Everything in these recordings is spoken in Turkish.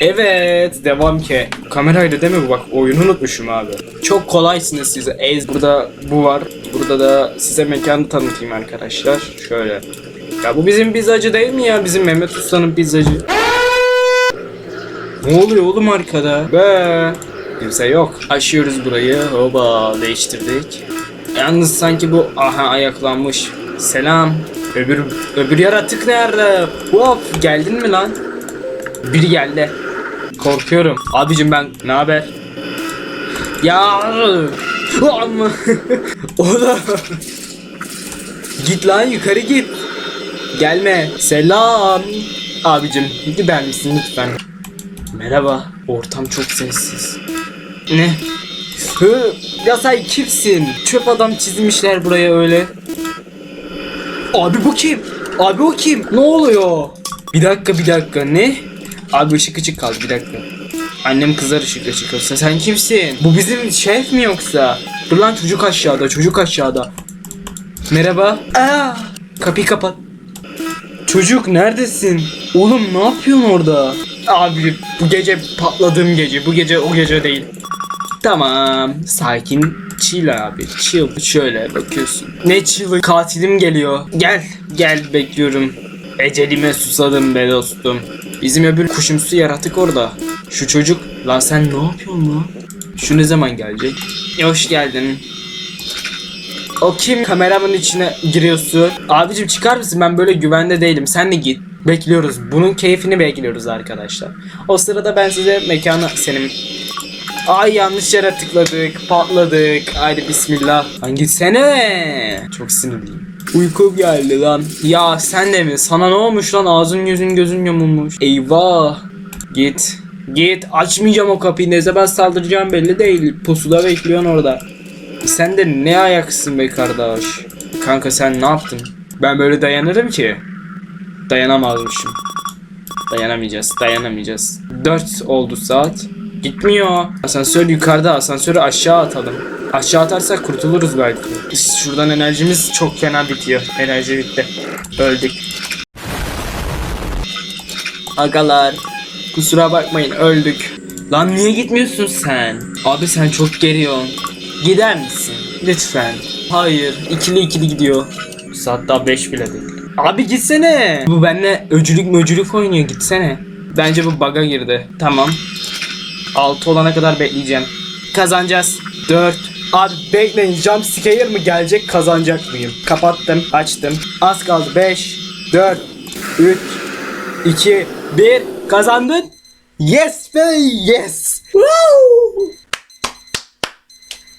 Evet devam ki. Kamerayla değil mi bu bak oyunu unutmuşum abi. Çok kolaysınız size. Ez burada bu var. Burada da size mekanı tanıtayım arkadaşlar. Şöyle. Ya bu bizim pizzacı değil mi ya? Bizim Mehmet Usta'nın pizzacı. Ne oluyor oğlum arkada? Be. Kimse yok. Aşıyoruz burayı. Hoba değiştirdik. Yalnız sanki bu aha ayaklanmış. Selam. Öbür öbür yaratık nerede? Hop geldin mi lan? Biri geldi. Korkuyorum. Abicim ben ne haber? Ya oğlum git lan yukarı git. Gelme. Selam. Abicim gider misin lütfen? Merhaba. Ortam çok sessiz. Ne? Hı, ya sen kimsin? Çöp adam çizmişler buraya öyle. Abi bu kim? Abi o kim? Ne oluyor? Bir dakika bir dakika ne? Abi ışık ışık kaldı bir dakika. Annem kızar ışık ışık olsa sen kimsin? Bu bizim şef mi yoksa? Dur lan çocuk aşağıda çocuk aşağıda. Merhaba. Aa, kapıyı kapat. Çocuk neredesin? Oğlum ne yapıyorsun orada? Abi bu gece patladığım gece. Bu gece o gece değil. Tamam. Sakin. Chill abi. Chill. Şöyle bakıyorsun. Ne chill? Katilim geliyor. Gel. Gel bekliyorum. Ecelime susadım be dostum. Bizim öbür kuşumsu yaratık orada. Şu çocuk. Lan sen ne yapıyorsun lan? Şu ne zaman gelecek? Hoş geldin. O kim kameramın içine giriyorsun? Abicim çıkar mısın? Ben böyle güvende değilim. Sen de git. Bekliyoruz. Bunun keyfini bekliyoruz arkadaşlar. O sırada ben size mekanı senin Ay yanlış yere tıkladık, patladık. Haydi bismillah. Lan gitsene. Çok sinirliyim. Uykum geldi lan. Ya sen de mi? Sana ne olmuş lan? Ağzın yüzün gözün yamulmuş. Eyvah. Git. Git. Açmayacağım o kapıyı. Ne zaman saldıracağım belli değil. Pusuda bekliyorsun orada. Sen de ne ayaksın be kardeş. Kanka sen ne yaptın? Ben böyle dayanırım ki. Dayanamazmışım. Dayanamayacağız, dayanamayacağız. 4 oldu saat. Gitmiyor. Asansör yukarıda, asansörü aşağı atalım. Aşağı atarsak kurtuluruz belki. Şuradan enerjimiz çok fena bitiyor. Enerji bitti. Öldük. Agalar. Kusura bakmayın öldük. Lan niye gitmiyorsun sen? Abi sen çok geriyorsun. Gider misin? Lütfen. Hayır. ikili ikili gidiyor. Saat daha 5 bile değil. Abi gitsene. Bu benimle öcülük möcülük oynuyor gitsene. Bence bu bug'a girdi. Tamam. 6 olana kadar bekleyeceğim. Kazanacağız. 4. Abi bekleyin jump scare mı gelecek kazanacak mıyım? Kapattım açtım. Az kaldı 5 4 3 2 1 kazandın. Yes be yes. Woo!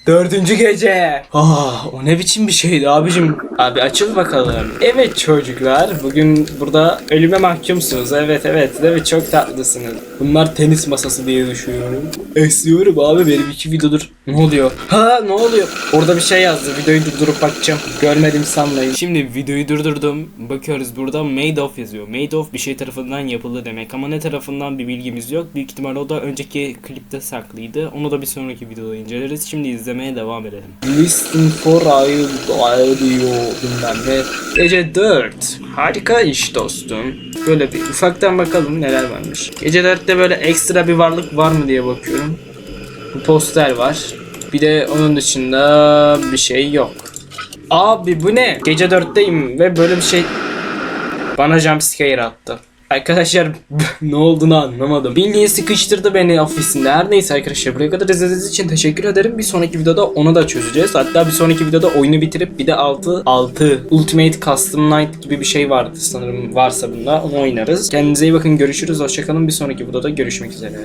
Dördüncü gece. Ah, o ne biçim bir şeydi abicim. Abi açıl bakalım. Evet çocuklar, bugün burada ölüme mahkumsunuz. Evet evet, evet çok tatlısınız. Bunlar tenis masası diye düşünüyorum. Esniyorum abi benim iki videodur. Ne oluyor? Ha ne oluyor? Orada bir şey yazdı. Videoyu durdurup bakacağım. Görmedim sanmayın. Şimdi videoyu durdurdum. Bakıyoruz burada made of yazıyor. Made of bir şey tarafından yapıldı demek ama ne tarafından bir bilgimiz yok. Büyük ihtimal o da önceki klipte saklıydı. Onu da bir sonraki videoda inceleriz. Şimdi izlemeye devam edelim. Listen for audio bilmem ne. Gece 4. Harika iş dostum. Böyle bir ufaktan bakalım neler varmış. Gece 4'te böyle ekstra bir varlık var mı diye bakıyorum. Bir poster var. Bir de onun dışında bir şey yok. Abi bu ne? Gece 4'teyim ve böyle bir şey bana jumpscare attı. Arkadaşlar ne olduğunu anlamadım. Bildiğin sıkıştırdı beni ofisinde. Her neyse arkadaşlar buraya kadar izlediğiniz için teşekkür ederim. Bir sonraki videoda onu da çözeceğiz. Hatta bir sonraki videoda oyunu bitirip bir de 6 6 Ultimate Custom Night gibi bir şey vardı sanırım varsa bunda. Onu oynarız. Kendinize iyi bakın. Görüşürüz. Hoşçakalın. Bir sonraki videoda görüşmek üzere.